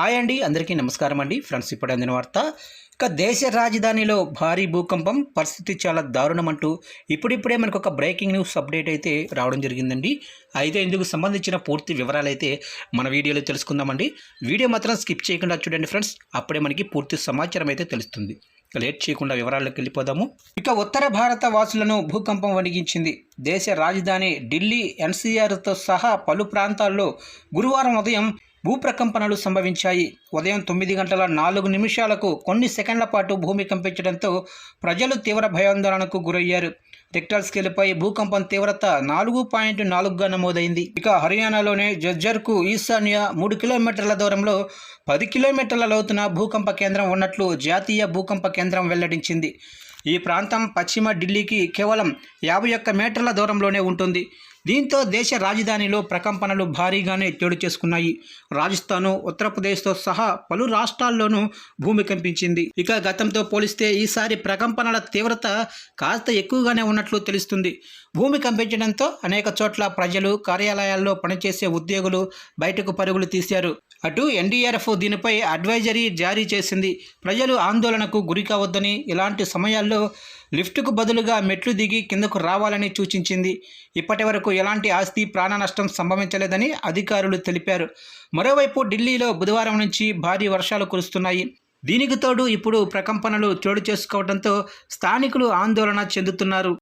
Hi అండి అందరికీ నమస్కారం అండి. ఫ్రెండ్స్ ఇప్పుడు అందిన వార్త. ఇక దేశ రాజధానిలో భారీ భూకంపం పరిస్థితి చాలా దారుణం అంటూ ఇప్పుడిప్పుడే మనకు ఒక బ్రేకింగ్ న్యూస్ అప్డేట్ అయితే రావడం జరిగిందండి. అయితే ఇందుకు సంబంధించిన పూర్తి వివరాలు అయితే మన వీడియోలో తెలుసుకుందామండి. వీడియో మాత్రం స్కిప్ చేయకుండా చూడండి ఫ్రెండ్స్. అప్పుడే మనకి పూర్తి సమాచారం అయితే తెలుస్తుంది. లేట్ చేయకుండా వివరాల్లోకి వెళ్ళిపోదాము. ఇక ఉత్తర భారత వాసులను భూకంపం వణిగించింది దేశ రాజధాని ఢిల్లీ ఎన్సీఆర్తో సహా పలు ప్రాంతాల్లో గురువారం ఉదయం భూప్రకంపనలు సంభవించాయి. ఉదయం తొమ్మిది గంటల నాలుగు నిమిషాలకు కొన్ని సెకండ్ల పాటు భూమి కంపించడంతో ప్రజలు తీవ్ర భయాందోళనకు గురయ్యారు. రిక్టర్ స్కేల్పై భూకంపం తీవ్రత నాలుగు పాయింట్ నాలుగుగా నమోదైంది. ఇక హర్యానాలోని జజ్జర్కు ఈశాన్య మూడు కిలోమీటర్ల దూరంలో పది కిలోమీటర్ల లోతున భూకంప కేంద్రం ఉన్నట్లు జాతీయ భూకంప కేంద్రం వెల్లడించింది. ఈ ప్రాంతం పశ్చిమ ఢిల్లీకి కేవలం యాభై ఒక్క మీటర్ల దూరంలోనే ఉంటుంది. దీంతో దేశ రాజధానిలో ప్రకంపనలు భారీగానే చోటు చేసుకున్నాయి. రాజస్థాను ఉత్తరప్రదేశ్తో సహా పలు రాష్ట్రాల్లోనూ భూమి కంపించింది. ఇక గతంతో పోలిస్తే ఈసారి ప్రకంపనల తీవ్రత కాస్త ఎక్కువగానే ఉన్నట్లు తెలుస్తుంది. భూమి కంపించడంతో అనేక చోట్ల ప్రజలు కార్యాలయాల్లో పనిచేసే ఉద్యోగులు బయటకు పరుగులు తీశారు. అటు ఎన్డీఆర్ఎఫ్ దీనిపై అడ్వైజరీ జారీ చేసింది. ప్రజలు ఆందోళనకు గురి కావద్దని ఇలాంటి సమయాల్లో లిఫ్టుకు బదులుగా మెట్లు దిగి కిందకు రావాలని సూచించింది. ఇప్పటి వరకు ఎలాంటి ఆస్తి ప్రాణ నష్టం సంభవించలేదని అధికారులు తెలిపారు. మరోవైపు ఢిల్లీలో బుధవారం నుంచి భారీ వర్షాలు కురుస్తున్నాయి. దీనికి తోడు ఇప్పుడు ప్రకంపనలు చోటు చేసుకోవడంతో స్థానికులు ఆందోళన చెందుతున్నారు.